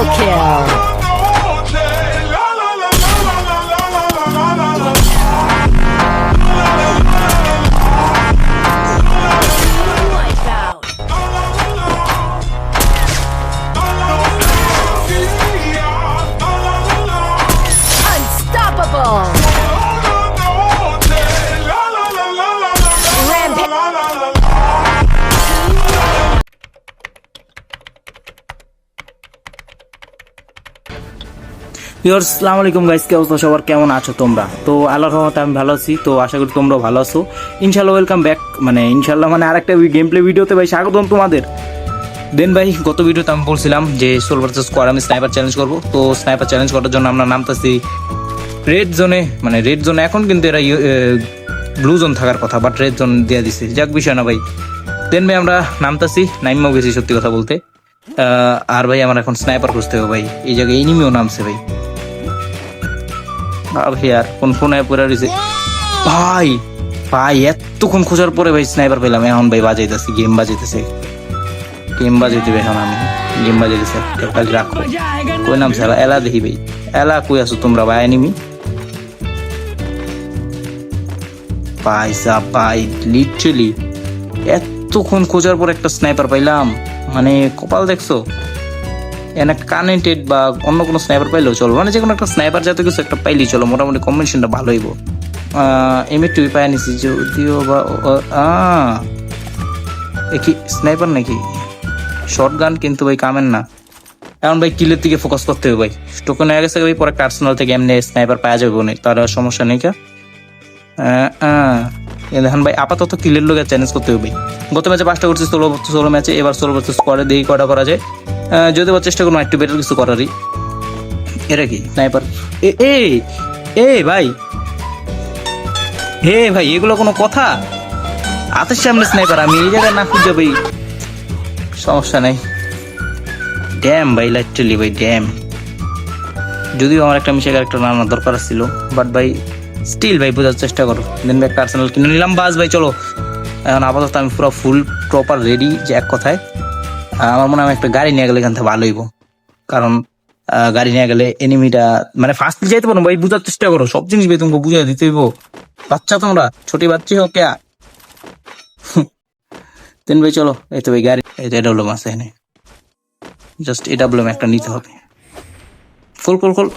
Triple. Unstoppable. Viewers আসসালামু আলাইকুম কি অবস্থা? সবার কেমন আছো তোমরা? তো আল্লাহর রহমতে আমি ভালো আছি, তো আশা করি তোমরাও ভালো আছো। ইনশাল্লাহ ওয়েলকাম ব্যাক মানে ইনশাল্লাহ মানে আরেকটা গেম প্লে ভিডিওতে ভাই স্বাগতম তোমাদের। দেন ভাই, গত ভিডিওতে আমি বলছিলাম যে সোল ভার্সেস আমি স্নাইপার চ্যালেঞ্জ করব। তো স্নাইপার চ্যালেঞ্জ করার জন্য আমরা নামতেছি রেড জোনে মানে রেড জোনে এখন কিন্তু এরা ব্লু জোন থাকার কথা বাট রেড জোন দিয়ে দিছে। যাক, বিষয় না ভাই। দেন ভাই আমরা নামতাছি নাইমও গেছি সত্যি কথা বলতে। আর ভাই, আমার এখন স্নাইপার খুঁজতে হবে ভাই। এই জায়গায় এনিমিও নামছে ভাই। আর কোন ফোনে রয়েছে। ভাই ভাই, এতক্ষণ খোঁজার পরে ভাই স্নাইপার পেলাম। এখন ভাই গেম বাজাইতেছে। গেম বাজাইতে এখন আমি। গেম বাজাইতেছে খালি রাখো কই নাম এলা দেখি ভাই। এলা কই আছো তোমরা ভাই? এনিমি? ভাই সা ভাই লিটারালি এতক্ষণ খোঁজার পর একটা স্নাইপার পাইলাম। মানে কপাল দেখছ? এনে কানেক্টেড বা অন্য কোনো স্নাইপার পাইলেও চলো মানে যে কোনো একটা স্নাইপার জাতীয় কিছু একটা পাইলেই চলো মোটামুটি কম্বিনেশনটা ভালো হইব। এম টুই পাই নিছি যদিও বা কি স্নাইপার নাকি? শর্ট গান কিন্তু ভাই কামেন না। এখন ভাই কিলের দিকে ফোকাস করতে হবে ভাই। টোকেন হয়ে গেছে ভাই, পরে কার্সনাল থেকে এমনি স্নাইপার পাওয়া যাবে না তার সমস্যা নেই কা। দেখেন ভাই, আপাতত কিলের লোক চ্যালেঞ্জ করতে হবে গত ম্যাচে পাঁচটা করছি, ষোলো ষোলো ম্যাচে এবার ষোলো বছর স্কোয়াডে দেখি কটা করা যায়। যদি বা চেষ্টা করব, একটু বেটার কিছু করারই। এটা কি? স্নাইপার এ এ ভাই। হে ভাই, এগুলো কোনো কথা? হাতের সামনে স্নাইপার আমি এই জায়গায় না খুঁজে ভাই সমস্যা নাই। ড্যাম ভাই লাইটলি ভাই ড্যাম যদিও আমার একটা মিশে ক্যারেক্টার নামার দরকার ছিল বাট ভাই স্টিল ভাই, বোঝার চেষ্টা করো। দেন ভাই একটা আর্সেনাল কিনে নিলাম, বাস ভাই, চলো। এখন আপাতত আমি পুরো ফুল প্রপার রেডি যে এক কথায়। আমার মনে হয় একটা গাড়ি নিয়ে গেলে এখান থেকে ভালো হইব। কারণ গাড়ি নিয়ে গেলে এনিমিটা মানে ফার্স্ট যাইতে পারো ভাই, বুঝার চেষ্টা করো। সব জিনিস ভাই তোমাকে বুঝিয়ে দিতে হইব। বাচ্চা তোমরা, ছোটি বাচ্চি হোক কে। দেন ভাই, চলো, এই তো ভাই, গাড়ি এটা হলো মাছ এখানে। জাস্ট এটা বললাম একটা নিতে হবে। ফুল ফুল ফুল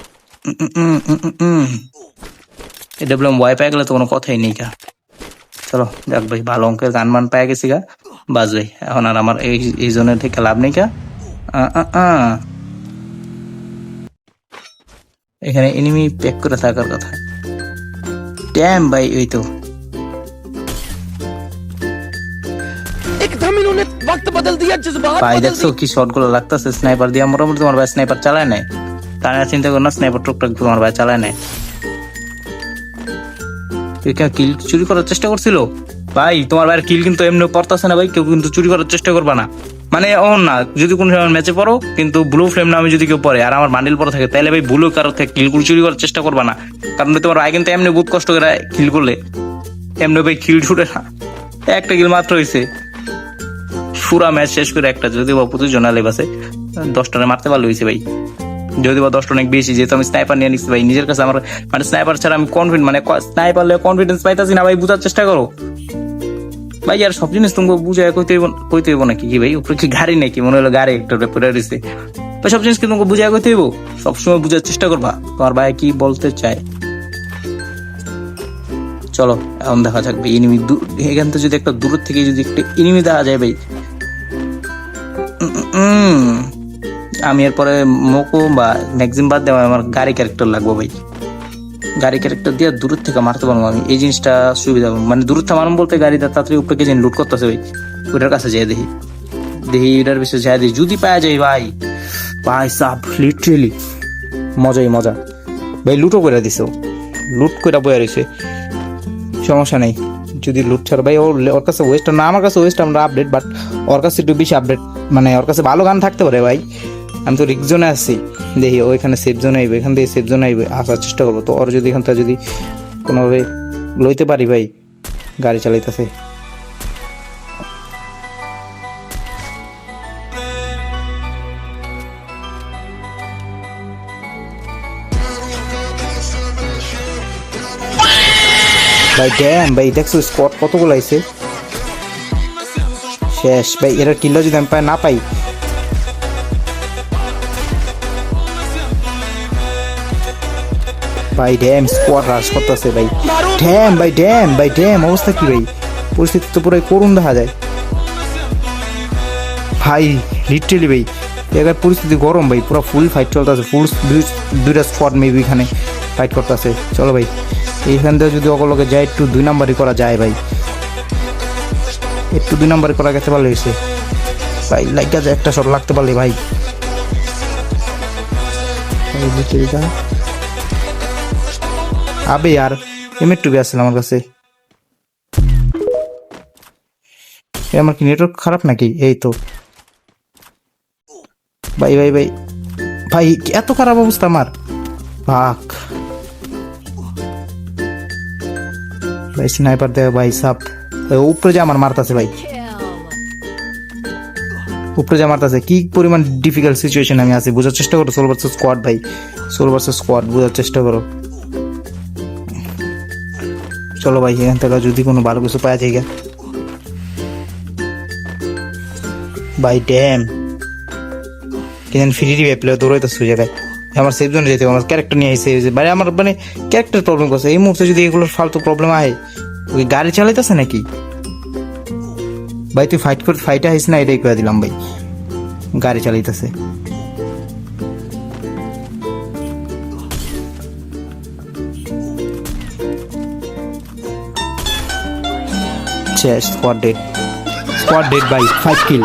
এটা বললাম ওয়াই পাই গেলে তো কোনো কথাই নেই কা চলো, যাক ভাই, ভালো অঙ্কের গান মান পাই গেছি গা। বাজবে এখন আর আমার এই এই জনের থেকে লাভ নেই কা? এখানে এনিমি প্যাক করে থাকার কথা। ড্যাম ভাই ওই তো। ভাই দেখছ কি শর্টগুলো লাগতেছে? স্নাইপার দিয়ে মোটামুটি তোমার ভাই স্নাইপার চালায় নেয় তারা চিন্তা করো না স্নাইপার টুকটাক তোমার ভাই চালায় নেয় কিল চুরি করার চেষ্টা করছিল? ভাই, তোমার ভাইয়ের কিল কিন্তু এমনি পড়তেছে না ভাই, কেউ কিন্তু চুরি করার চেষ্টা করবা না। মানে অন না, যদি কোনো সময় ম্যাচে পড়ো, কিন্তু ব্লু ফ্লেম নামে যদি কেউ পড়ে, আর আমার বান্ডিল পরে থাকে তাহলে ভাই ব্লু কারও থেকে কিল চুরি করার চেষ্টা করবা না। কারণ তোমার ভাই কিন্তু এমনি বহুত কষ্ট করে কিল করলে। এমনি ভাই কিল ছুটে না। একটা কিল মাত্র হয়েছে পুরা ম্যাচ শেষ করে একটা, যদি বা প্রচুর জোনালে বাসে, দশটা মারতে পারলে হয়েছে ভাই। যদি বা দশটা অনেক বেশি, যেহেতু আমি স্নাইপার নিয়ে নিচ্ছি ভাই, নিজের কাছে আমার মানে স্নাইপার ছাড়া আমি কনফিডেন্ট মানে স্নাইপার কনফিডেন্স পাইতাছি না ভাই, বুঝার চেষ্টা করো। ভাই, আর সব জিনিস তোমাকে বুঝায় কইতে হইব নাকি? কি ভাই, উপরে কি গাড়ি নাকি? মনে হলো গাড়ি একটা পড়ে রয়েছে ভাই, সব জিনিস কি তোমাকে বুঝায় কইতে হইব? সবসময় বুঝার চেষ্টা করবা। তোমার ভাই কি বলতে চায়? চলো, এখন দেখা যাক ভাই এনিমি এখান থেকে যদি একটা দূর থেকে যদি একটা এনিমি দেখা যায় ভাই। আমি এরপরে মোকো বা ম্যাক্সিম বাদ দেওয়া আমার গাড়ি ক্যারেক্টার লাগবো ভাই। গাড়ি ক্যারেক্টার দিয়ে দূরের থেকে মারতে পারব আমি। এই জিনিসটা সুবিধা মানে দূরের থেকে মারবো বলতে গাড়িটা তাড়াতাড়ি উপরে কে লুট করতেছে ভাই। ওটার কাছে যেয়ে দেখি। দেখি এটার বিষয়ে যাই দেখি। যদি পাওয়া যায় ভাই। ভাই সাপ লিটারেলি মজাই মজা। ভাই লুটও করে দিছে লুট করে বয়ে রয়েছে। সমস্যা নেই। যদি লুট ছাড়া ভাই ওর ওর কাছে ওয়েস্ট না, আমার কাছে ওয়েস্ট আমরা আপডেট বাট ওর কাছে একটু বেশি আপডেট মানে ওর কাছে ভালো গান থাকতে পারে ভাই। আমি তো রিক্স জোনে আছি। দেখি ও এখানে সেফ জোনে আইবে, এখান থেকে সেফ জোনে আইবে, আসার চেষ্টা করব। তো ওর যদি এখানটা যদি কোনোভাবে লইতে পারি ভাই, গাড়ি চালাইতেছে। ভাই ড্যাম ভাই, দেখছ স্কট কতগুলো আইছে? শেষ, ভাই, এরা কিলো যদি আমি না পাই ভাই ড্যাম স্কোয়াড রাশ করতেছে ভাই। ড্যাম ভাই ড্যাম ভাই ড্যাম অবস্থা কি ভাই? পরিস্থিতি তো পুরো করুণ দেখা যায়। ভাই লিটারেলি ভাই এবার পরিস্থিতি গরম ভাই, পুরো ফুল ফাইট চলতেছে ফুল দুইটা স্কোয়াড মেবি এখানে ফাইট করতেছে। চলো ভাই, এইখান থেকে যদি অগলকে যায়, একটু দুই নাম্বারই করা যায় ভাই। একটু দুই নাম্বারই করা গেছে ভালো হয়েছে। ভাই লাইকা একটা শট লাগতে পারলে ভাই। আবে আর এমএর টুবি আসছিল আমার কাছে। আমার কি নেটওয়ার্ক খারাপ নাকি? এই তো। ভাই ভাই ভাই ভাই এত খারাপ অবস্থা আমার? ভাগ। ভাই স্নাইপার দেয়, ভাই, সাপ। উপরে যা আমার মারতাছে, ভাই। উপরে যে মারতাছে, কি পরিমাণ ডিফিকাল্ট সিচুয়েশন আমি আছি, বোঝার চেষ্টা করো সোল ভার্সেস স্কোয়াড ভাই। সোল ভার্সেস স্কোয়াড বোঝার চেষ্টা করো। চলো ভাই, এখান থেকে যদি কোনো ভালো কিছু পাওয়া যায়। ভাই ড্যাম কিন্তু ফ্রি রিভাইভ প্লে দৌড়াইতে সুই জায়গায়। আমার সেফ জোনে যেতে আমার ক্যারেক্টার নিয়ে আইসে ভাই, আমার মানে ক্যারেক্টার প্রবলেম করছে। এই মুহূর্তে যদি এগুলোর ফালতু প্রবলেম আয় ওই গাড়ি চালাইতেছে নাকি? ভাই, তুই ফাইট করে ফাইটে আইস না, এটাই করে দিলাম, ভাই। গাড়ি চালাইতেছে। শেষ squad dead squad dead by five kill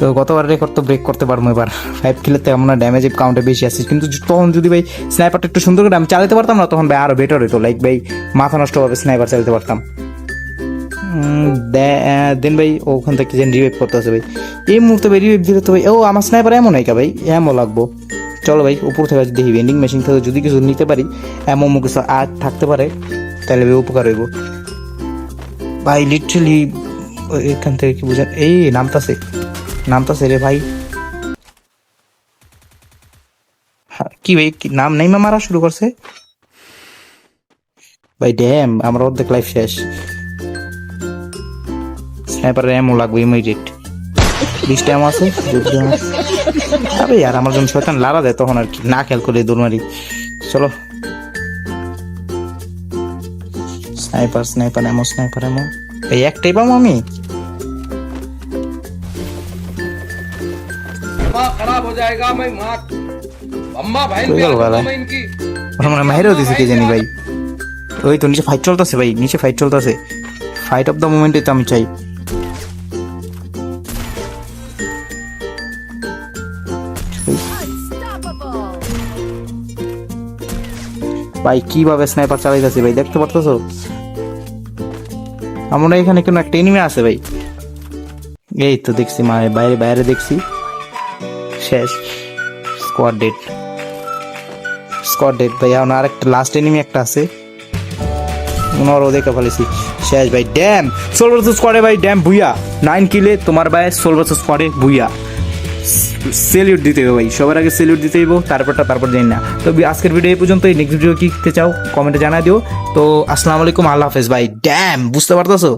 তো গতবার রেকর্ড তো ব্রেক করতে পারব এবার। ফাইভ কিলের তো এমন ড্যামেজ কাউন্টে বেশি আসছে কিন্তু তখন যদি ভাই স্নাইপারটা একটু সুন্দর করে আমি চালাতে পারতাম না তখন ভাই আরও বেটার হতো লাইক ভাই মাথা নষ্ট হবে স্নাইপার চালাতে পারতাম। দেন ভাই ওখান থেকে যেন রিভাইভ করতে আছে ভাই। এই মুহূর্তে ভাই রিভাইভ দিলে তো ভাই ও আমার স্নাইপার এমন হয় ভাই? এমন লাগবো। চলো ভাই উপর থেকে দেখি ভেন্ডিং মেশিন থেকে যদি কিছু নিতে পারি এমন কিছু আর থাকতে পারে তাহলে ভাই উপকার হইব। ভাই লিটারালি এখান থেকে কি বুঝেন এই, নামতাছে। নামতাছে রে ভাই। কি ভাই নাম নেই মারা শুরু করছে? ভাই ড্যাম আমার অর্ধেক লাইফ শেষ। স্নাইপার এমও লাগবে ইমিডিয়েট বিশ টাইম আছে আরে यार আমার জন্য শয়তান লারা দেয়, তখন আর কি, না খেয়াল করে দৌড় মারি। চলো। Sniper sniper ammo sniper ammo এই একটাই পাবো আমি? মায়েরও দিছে কে জানি ভাই। ওই তো নিচে ফাইট চলতেছে ভাই নিচে ফাইট চলতেছে। ফাইট অফ দ্য মোমেন্টে তো চাই। ভাই কীভাবে স্নাইপার চালাইতেছে ভাই? দেখতে পারতেছো? আমরা এখানে কোনো একটা এনিমি আছে ভাই। এই তো দেখছি মানে বাইরে বাইরে দেখছি। শেষ। স্কোয়াড ডেট স্কোয়াড ডেট ভাই, এখন আরেকটা লাস্ট এনিমি একটা আছে। ওনারও দেখে ফেলেছি। শেষ, ভাই ড্যাম ষোল বছর স্কোয়াডে ভাই ড্যাম ভুইয়া নাইন কিলে তোমার ভাই ষোল বছর স্কোয়াডে ভুইয়া সেলিউট দিতে হবে ভাই। সবার আগে সেলিউট দিতে হইব, তারপরটা তারপর জানি না। তো আজকের ভিডিও এই পর্যন্ত নেক্সট ভিডিও কি চাও কমেন্টে জানা দিও। তো আসসালামু আলাইকুম, আল্লাহ হাফেজ ভাই। ড্যাম বুঝতে পারতেছো?